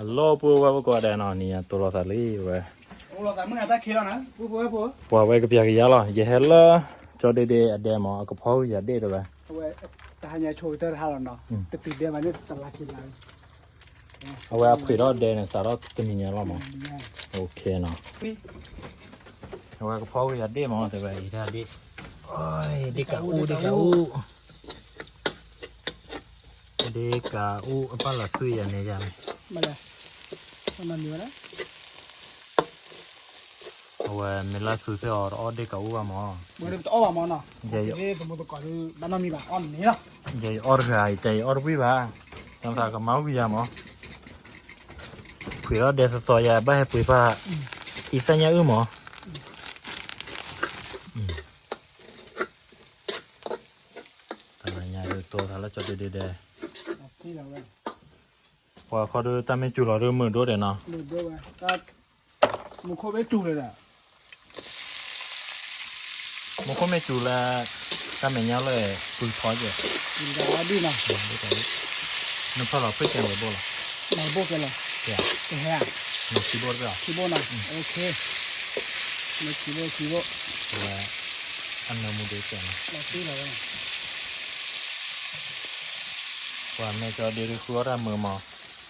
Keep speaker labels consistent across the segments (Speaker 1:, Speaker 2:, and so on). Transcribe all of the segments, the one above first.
Speaker 1: ฮัลโหลปูว่าบ่กว่าแดนอนนี่ตัวเราตะลี่เว้ย
Speaker 2: โอ้เราแต่เมื่อไหร่ได้เคแล้วนะปุ๊บปุ๊บปุ๊บ
Speaker 1: ปว่าไว้กับยากยาล่ะอย่าเฮ็ดละจอเดเดอเดมอกระเพาอย่าเดดเว้ย
Speaker 2: เอาไว้แต่หายาโชยเตอร์ฮาร์ลเนาะแต่ติดเดียวมันนี่ตลาดกินแล้ว
Speaker 1: เอาไว้คุยรอดเดนสารตมีเนี่ยล่ะมั้งโอเคเนาะ
Speaker 2: นี่
Speaker 1: เอาไว้กระเพาอย่าเดมอแต่ว่าอีท่าดิโอ้ยดิกะอูดิกะอูดิกะอู apa la tuya ne ya
Speaker 2: มาเลยมันมันอยู่นะ
Speaker 1: เอาไว้ me la su se or o de ka u ma
Speaker 2: เมื่อเริ่มต้นอ้อมมาเนาะ
Speaker 1: เดี๋ยว
Speaker 2: เอ๊ะสมมติก่อนคือบ้านน้องมีบ้านอ้อมนี่เนาะ
Speaker 1: ye or ga te or wi ba tam sa ka mau wi ya mo Pui de so ya ba he pui pa i sa nya u mo แต่ละอย่างดูตัวแต่ละจอดดีๆเด้
Speaker 2: นี่แหละเว้ย
Speaker 1: พอเขาดูตามไม่จุดเราดูมือด้วยเด้เนาะ
Speaker 2: เดือดด้วยเว้ยก็มุขไปจูเลยแหละ
Speaker 1: มันก็ไม่จุดละตามไม่เงี้ยเลยคุยพอเยอะ
Speaker 2: กินกันดีเนาะ
Speaker 1: นี่แต่นั่นพอเราเพิ่งเจอเลยบ่ล่ะ
Speaker 2: ไหนโบกันเลย
Speaker 1: เดี๋ยว
Speaker 2: แค่
Speaker 1: เราคีย์บอร์ดก็
Speaker 2: คีโบนะโอเคไม่คีโบคีโบ
Speaker 1: ตัวอันนั้นมือเดียวกัน
Speaker 2: เราตีเลยเว้ย
Speaker 1: ว่าแม่จอดีคือว่ามือมอ
Speaker 2: ที่แก
Speaker 1: ตอน
Speaker 2: ที่
Speaker 1: นี้
Speaker 2: แก
Speaker 1: ก็เอาเอาไว้เป็นเนื้อว่าแต่ละ
Speaker 2: อ้อมเนี่ยอ้อมไหวด้วยกับวันนี้เลย
Speaker 1: เยอะสุดหรอมั้งถ้าจุดเราต่อเนาะ
Speaker 2: อืม
Speaker 1: นี่นี่ละโบละที่โบละตัวใหญ่ถ้าจุดเราต่อ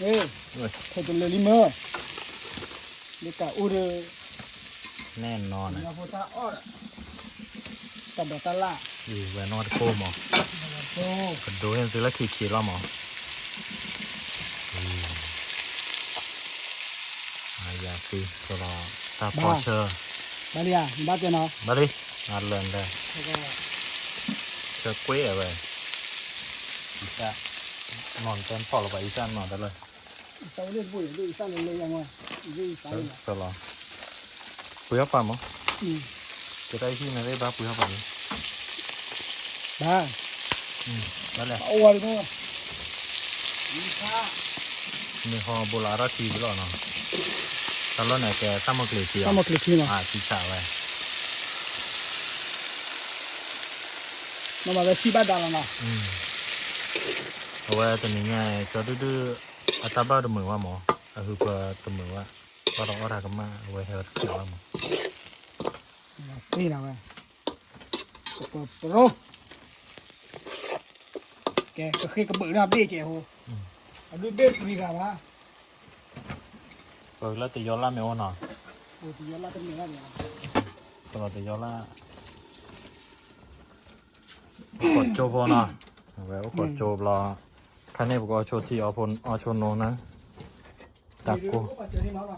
Speaker 1: เฮ้
Speaker 2: ย
Speaker 1: เว้ย
Speaker 2: เธอตัวเลยลิเมอร์นี่กะอูเด
Speaker 1: แน่นอนนะ
Speaker 2: ยาโพตาอ้อตับตาล่า
Speaker 1: อยู่ไว้นอนโคมอ
Speaker 2: โอ้
Speaker 1: กระโดดเห็นสิละขี่ขี่แล้วหมออายาคือตลอดตาพอเชอร์
Speaker 2: บาเลียบ้าเจเนาะ
Speaker 1: มาดิงานเลินได้
Speaker 2: แล้วก็
Speaker 1: เจอกุ้ยอะไรอีซ่านอนเต็มพอเราไปอีซ่านอนได้เลย
Speaker 2: เสาเลือดบุ๋ยดูอีสานเลยยังไงดูอีสานเลย
Speaker 1: ตลอดปุยปั๊มมั้ง
Speaker 2: อืม
Speaker 1: จะได้ที่ไหนได้บ้าปุยปั๊ม
Speaker 2: บ้า
Speaker 1: อืมนั่นแหละ
Speaker 2: เอาไว้ด้วยอีซ่า
Speaker 1: มีห้องโบราณทีไปแล้วเนาะตลอดไหนแกซ้ำมาเกลียวเจียว
Speaker 2: ต้องมาคลิกนี่มา
Speaker 1: อ่าชีชาไว้
Speaker 2: มามาแบบชีบ้าดาแล้วนะ
Speaker 1: อืมเอาไว้ตัวนี้ไงจะดื้อ ๆอัตบ้าตัวมือว่าหมอก็คือว่าตัวมือว่าว่าเราอะไรกันมาเอาไว้ให้เราเขียวว่าหมอ
Speaker 2: นี่นะเว้ยโปรโปรแกก็เคยกระเบื้องนะเบ้เจ้าโหเอาดูเบ้ปรีกันวะ
Speaker 1: เปิดแล้วแต่ย้อนล่าไม่ว่าเนาะ
Speaker 2: โอ้ยยอดละเป็นเนื้อเนี่ย
Speaker 1: ตลอดแต่ย้อนล่ากดโจบเนาะเอาไว้ว่ากดโจบรอ คันนี้บอกว่าโชว์ที่เอาพนเอาโชว์โนนะจักกู
Speaker 2: เจอที่น้องเนา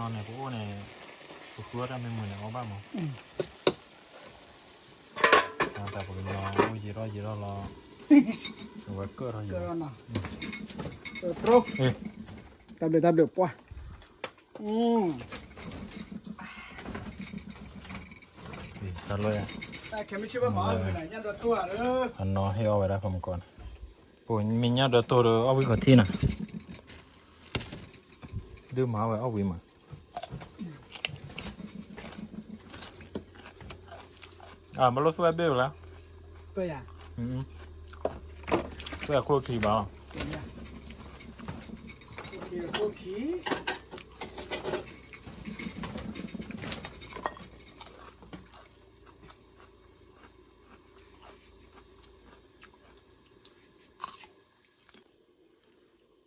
Speaker 1: นอนในพวกเนี่ยพวกเราไม่เหมือนเอาบ้างมั้ง
Speaker 2: อืม
Speaker 1: แต่ผมรอโอ้ยยีรอยีรอรอเอาไว้เกิดเราอ
Speaker 2: เจ
Speaker 1: ยู่
Speaker 2: อเนาะเออโปร
Speaker 1: เอ้ย
Speaker 2: ตับเดือดตับเดือดป่ะอืม
Speaker 1: ตัดเลยอะ
Speaker 2: แต่แค่ไม่เชื่อว่าหมอเป็นไหนยันตัวตัวเออ
Speaker 1: อันนอให้เอาไว้ได้ผมก่อนปุ่นมีเนี้ยเดี๋ยวตัวเดี๋ยวเอาไว้ก่อนที่น่ะดื้อหมาไว้เอาไว้มาอ่ามาลดสวัสดีแล้ว
Speaker 2: ตัวอย่าง
Speaker 1: อืมเสื้อคู่ขี่บ้า
Speaker 2: ตัวอย่างโอเคโอเค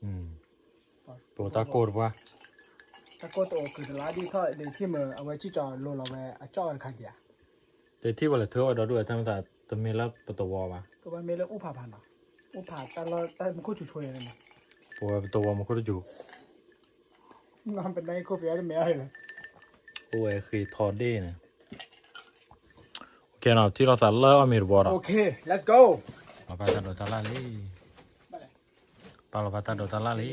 Speaker 1: อืม
Speaker 2: ปอด
Speaker 1: ตัวตาโกดวะ
Speaker 2: ตะโกโตคือลาดีทอดเลยที่มือเอาไว้ที่จอโลเราไว้อะจอกันขายเดีย
Speaker 1: แต่ที่ว่าเธอเอาด้วยทำแต่ตะเมลับประตูวะ
Speaker 2: ก็มันไม่เลิกอุปาพันธ์อุปาแต่เราแต่มันก็ช่วยๆเลยนะ
Speaker 1: ปัวประตูวมันก็จะอยู่
Speaker 2: งานเป็นได้ก็เปียได้ไม่ได้เลย
Speaker 1: ปัว คือทอดได้นะโอเคเนาะที่เราสั่งเลิกอเมริกา
Speaker 2: โอเค let's go
Speaker 1: เราไปตัดดอตาลาลีปเราไปตัดดอตาลาลี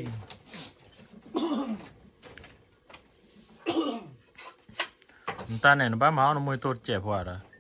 Speaker 1: ตาเนี่ยบ้านมาเอาหน่วยตัวเจ็บหัวละ
Speaker 2: มอยมูตัว
Speaker 1: เอ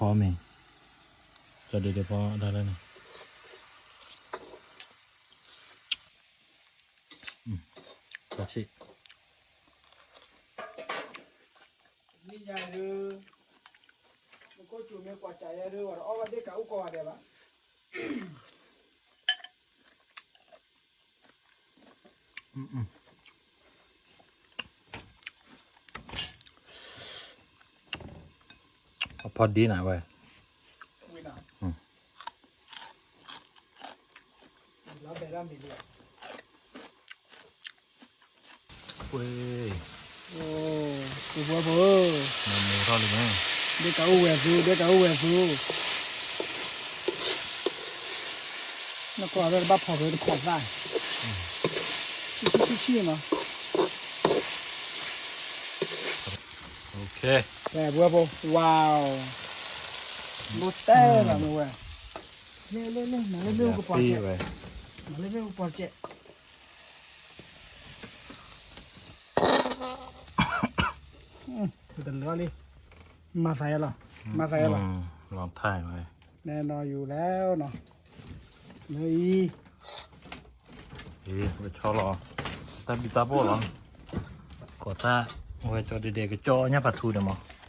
Speaker 1: เอาขอไหมจะเดี๋ยวเดี๋ยวพอได้แล้วนะอืมตาชิ
Speaker 2: นี่ยาดูมันก็จูเมียกว่าใจยาดูว่าเอาวันเด็กกับอุกอเดี๋ยวบ้า
Speaker 1: อืมอืมเอาพอดีหน่อยไว้
Speaker 2: วินาแล้วเบร่ามีเดีย
Speaker 1: เว้ย
Speaker 2: โอ้กูบัวบัว
Speaker 1: มันมีท่อเลยไหม
Speaker 2: เด็กกับอุเวฟูเด็กกับอุเวฟูแล้วก็เอาบ้าพอไปขอได้ชิชิชิเนาะ
Speaker 1: โอเค
Speaker 2: แต่บัวบัวว้าวรถแต่ละมึงเว้ยเล่เล่เล่มาเล่เล่กูปอ ด
Speaker 1: ปี
Speaker 2: เจ็บ
Speaker 1: ไว้
Speaker 2: มาเล่เล่กูปอดเจ็บคือแต่เลือเลยมาใส่หรอมาใส่หรอ
Speaker 1: อืมลองถ่ายไว้
Speaker 2: แน่นอนอยู่แล้วเนาะเลย
Speaker 1: เอ๊ะไปชอรอตาบิตาโบหรอก็ถ้าไว้จอเด็กๆก็จอเนี่ยปัดทูเดี๋ยวมั้งเนี่ยปลาทูแทบไปจอ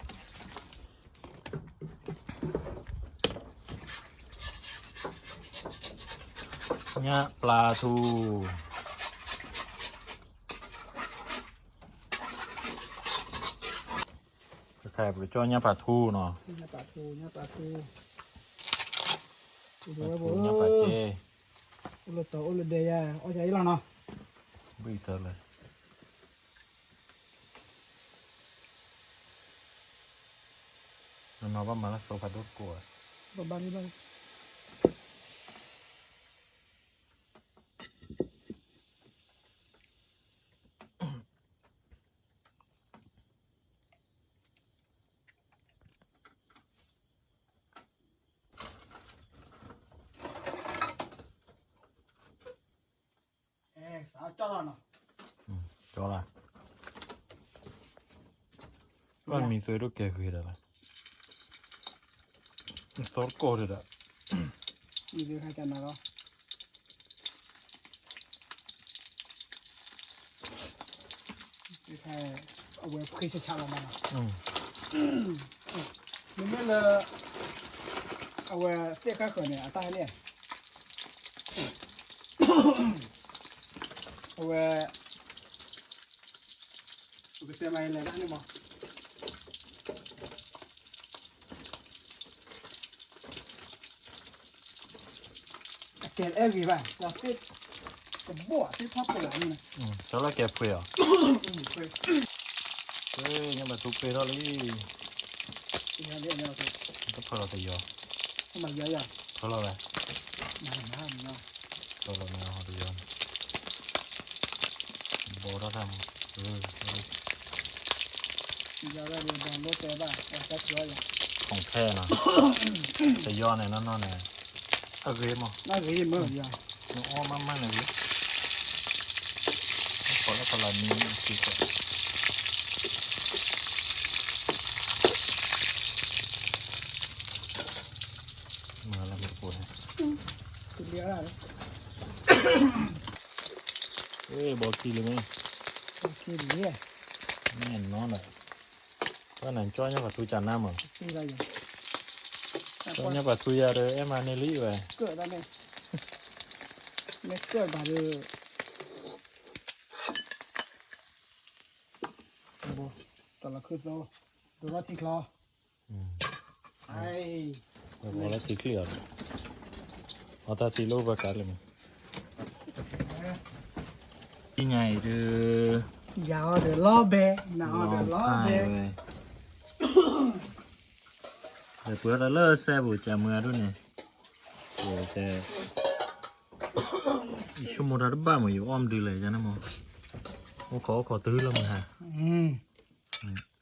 Speaker 1: เนี่ยปลาทูเนาะ
Speaker 2: เนี่ยปลาทูเนี่ยปลาทูดู
Speaker 1: ปลา
Speaker 2: ไว้
Speaker 1: ทู
Speaker 2: บ่
Speaker 1: เนี่ยปลาเจ
Speaker 2: อุลโตอุลเดียเอาใจแล้วเนาะ
Speaker 1: บีเธอเลยน้องว่ามาแล้วโซฟาดุกลัว
Speaker 2: บ้าบ้านี่บ้าเอ๊ะสาวจ้าเนาะ
Speaker 1: จอละก็มีซื้อลูกแกคืออะไรสอดโกดอะ
Speaker 2: มีเรื่อง 叫到了。嗯，叫了。外面水都给回来了，少搞着的。你这还在哪了？你看，我也不可以去抢了
Speaker 1: 嘛。嗯。
Speaker 2: 你们呢？我这还喝呢，大连。هو وبتسمع اللي نحن ما kẹp em
Speaker 1: gì vậy? Là cái cái bộ cái thóc của này.
Speaker 2: Ừ, đó là kẹp quê à? ừ, quê.
Speaker 1: Quê nhưng mà thuộc quê đó lý.
Speaker 2: Thì nó đấy nào thì. Nó là thì giờ. Không
Speaker 1: mà giờ giờ. Thôi là vậy. Mà mà mà. Thôi là nào thì giờ. โบเราทำเออ
Speaker 2: เราได้เรียนบอลรถแต่บ้านเราจะช่วยอย่าง
Speaker 1: ของแท้นะจะย้อนในนั้นนอนในเออเรียมั้ง
Speaker 2: น่าจะยิ่งเมื่อยัง
Speaker 1: น้องอ้อมมากๆเลยวิพอแล้วพอเรามีสิก่อนมาแล้วไม่ปวด
Speaker 2: สุดเดียวได้เลย
Speaker 1: เอ้ยบอกกี่เลยไหม
Speaker 2: โอเคดีอะ
Speaker 1: แน่นอนเลยก็นั่นจ้อยเนี่ยกับทุจานน้ำอะ
Speaker 2: ตีอะไรอยู่แต่
Speaker 1: จ้
Speaker 2: ก่
Speaker 1: อ
Speaker 2: อยน
Speaker 1: เนี่ยกับทุยาเลยเอ็มาเนลี่เว้ย
Speaker 2: เกิดแล้วเนี่ยไม่เกิดบาดเลยโอ้โหตอนละคืนโลดูรถที่คลอ
Speaker 1: อืม
Speaker 2: ไอ้
Speaker 1: แล้วพอแล้วตีเคลียร์เอาตาตีโลบกันเลยมั้ยที่ไงเด้อยา
Speaker 2: วเดี๋ยวล้อเบะหนาวเดี๋ยวล้อเบะ
Speaker 1: เว้ยเดี๋ยวเปิดแล้วเลิกแซ่บุจะเมื่อด้วยเนี่ยโอ้แต่ชั่วโมง ละบ้ามั้ยอยู่อ้อมดีเลยจ้ะนะโมโอ้ขอขอตื้อแล้วมั้งฮะ
Speaker 2: อืม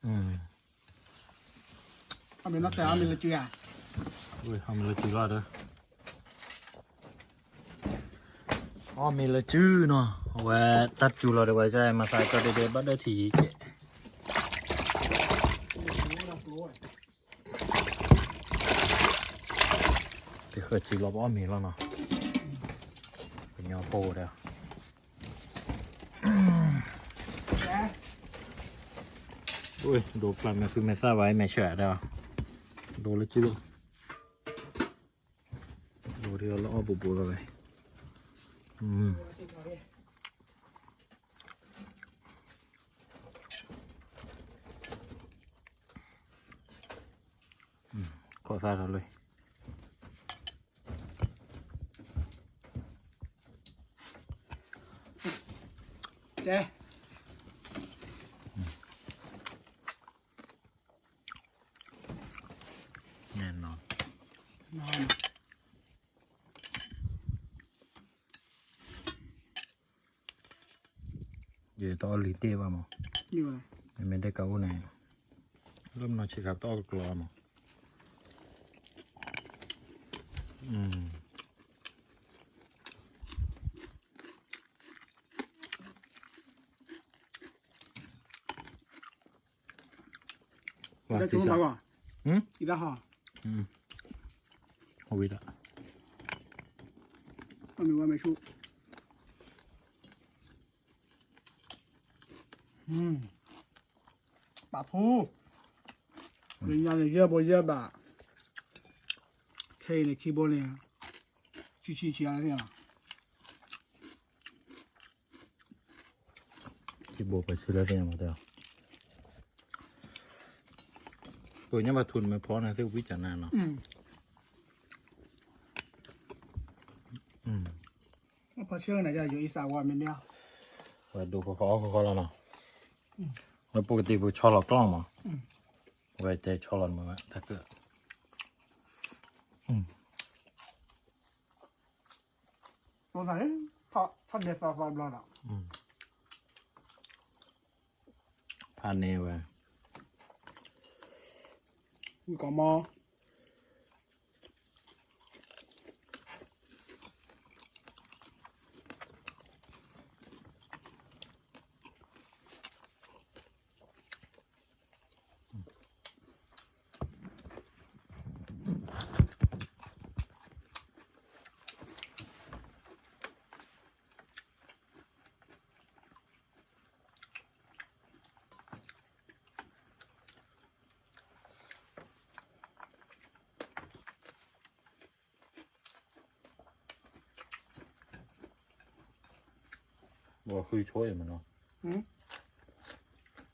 Speaker 1: อืม
Speaker 2: เอาเป็นนักแต่เอาเป็นละจุย อ๋
Speaker 1: อมีละจื้อเนาะเวตัดจูเราเดี๋ยวไว้ใจมาใส่ก็เด็ดๆบัดได้ทีเกะไปเคยจีรอบอ้อมีแล้วเนาะเป็นยอโปเด้ออุ้ยดูปลังมาซื้อเมซ่าไว้ไม่เฉยเด้อดูละจื้อดูเดียวแล้วเอบุบๆเลย อืมอืมขอใส่เราเลย
Speaker 2: เจ๊
Speaker 1: แน่นอน
Speaker 2: นอน
Speaker 1: เดี๋ยวต้องเอาลีเต้ว่ามั้ง
Speaker 2: อยู่เลย
Speaker 1: ไม่ได้เกาไหนเริ่มน อนชิครับต้องเอากลัวมั้งอืมว่า
Speaker 2: ได้
Speaker 1: ที่
Speaker 2: จุ่ม
Speaker 1: สั
Speaker 2: มากกว่า
Speaker 1: อืม
Speaker 2: อีละห่อ
Speaker 1: อืมเอาไวิดะ
Speaker 2: มันมีว่าไม่ชุอืมปะพูเรียนยาเลยเยอะบ่เยอะบ่เคเลยคีย์บอร์ดเลยชี้ชี้ชี้อะไรเนี่ย
Speaker 1: ที่โบไปซื้อแล้วเนี่ยมาเดียวตัวนี้มาทุนไม่พอนะที่วิจารณ์เนาะ
Speaker 2: อืม
Speaker 1: อืม
Speaker 2: พอเชื่อไหนจะอยู่อีสานวันเป็นเนี่ย
Speaker 1: ไว้ดูเขาเขาเขาแล้วเนาะ แล้วปกติผมชอบหลอกกล้องมาไว้แต่ชอบหลอกมือถ้าเกิด
Speaker 2: ตัวไหนทอทอดเด็ดฟาฟาบลอดอะ
Speaker 1: ผ่านเนไว้
Speaker 2: มีกอมอ
Speaker 1: บอกคือช่วยมันเนาะ
Speaker 2: หืมอ่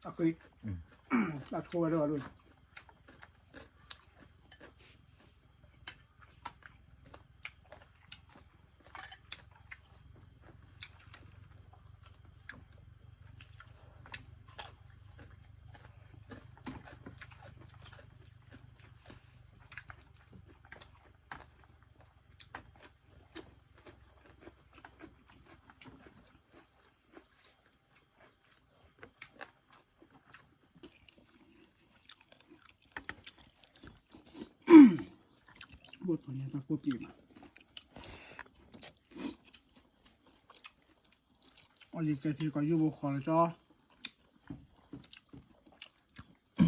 Speaker 2: ะคืออืมอะโชว์ด้วยด้วยบ ทตัวนี้ต้องพูดกี่มาอันนี้ก็ที่ก็อยู่บนคอแล้วจ้อ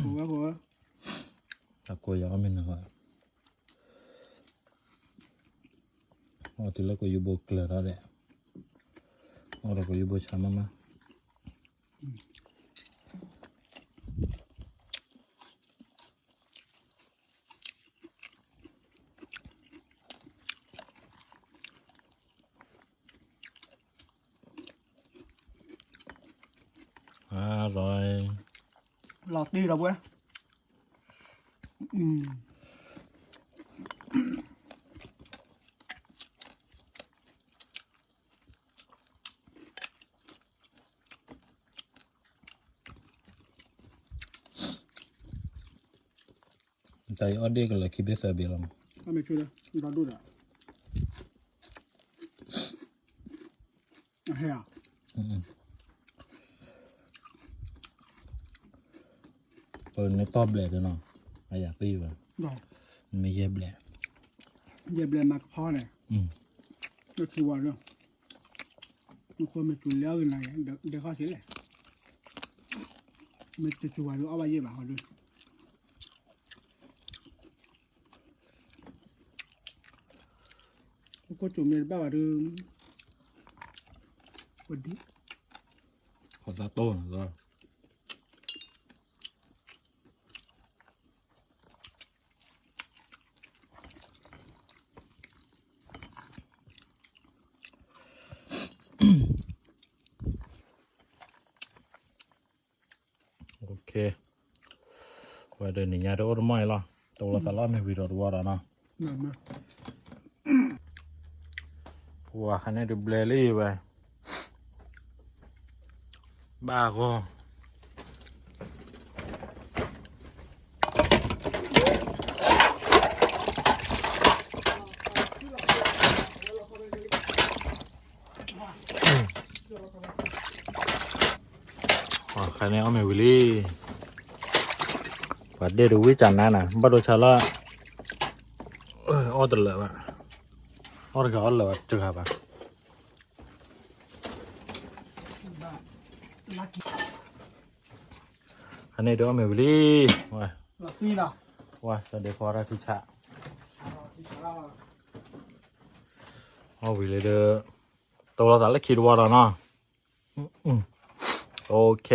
Speaker 2: หัวหัว
Speaker 1: ถ้ากลัวยาวมันนะครับอ๋อที่แล้วก็อยู่โบกเลยแล้วแหละอ๋อ Ora ko ibu sama mama. À rồi.
Speaker 2: หลอดตีเราเว้ยอืม
Speaker 1: Tai ode kalau kita biasa bilang.
Speaker 2: ถ้าไม่ช่วยเลยเราดูด่ะเฮีย
Speaker 1: Mm. Kalau ni top blek tu no. Ayah pi ba.
Speaker 2: ดอก
Speaker 1: Ni ye blek.
Speaker 2: เย็บเลยมากพอเลย
Speaker 1: Hmm.
Speaker 2: ก็คือว่าเนาะมันควรมาจุนแล้วกันไงเดี๋ยวเดี๋ยวเขาเสียเลยมันจะจุนว่าเอาไว้เย็บอะเขาดูก็จุนเมียบ้าว่าดูวันดี
Speaker 1: Kau tak tahu lah. โอ เคว่าเดินนี่ยาเดี๋ยวอดไม่ละตัวละสลับไม่วิโรดว่าแล้วนะ
Speaker 2: นั่นนะ
Speaker 1: ว่าคันนี้ดูเบลลี่ไปบ้าก็ว่าคันนี้เอาไม่วิลลี่ ว่าเดี๋ยวดูวิจารณ์นะนะบัตรชาละออดเลยวะออดก็ออดเลยวะจุกับวะ
Speaker 2: อันนี้
Speaker 1: เดี๋ยวเมื่
Speaker 2: อวันที่ว่าที่นะ
Speaker 1: ว่าจะเดี๋
Speaker 2: ยวพอราคิชะเอาไปเลยเด้อตัวเรา
Speaker 1: แต่ละคิดว่าเราเนาะโอเค